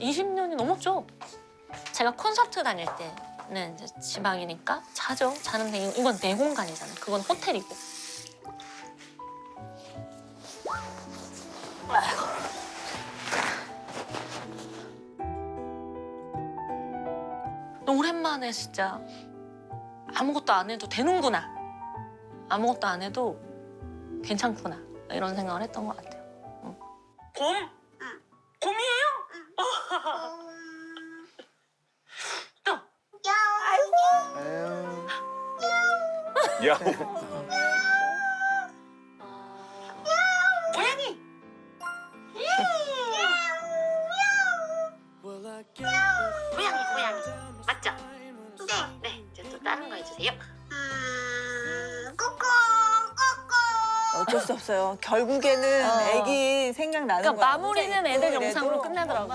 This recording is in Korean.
20년이 넘었죠. 제가 콘서트 다닐 때는 이제 지방이니까 자죠. 자는데 이- 이건 내 공간이잖아요. 그건 호텔이고. 아이고. 오랜만에 진짜 아무것도 안 해도 되는구나. 아무것도 안 해도 괜찮구나. 이런 생각을 했던 것 같아요. 응. 야, 고양이. 고양이, 고양이. 맞죠? 네. 네, 이제 또 다른 거 해주세요. 어쩔 수 없어요. 결국에는 어. 애기 생각나는 그러니까 거야. 마무리는 애들 영상으로 이래도 끝내더라고.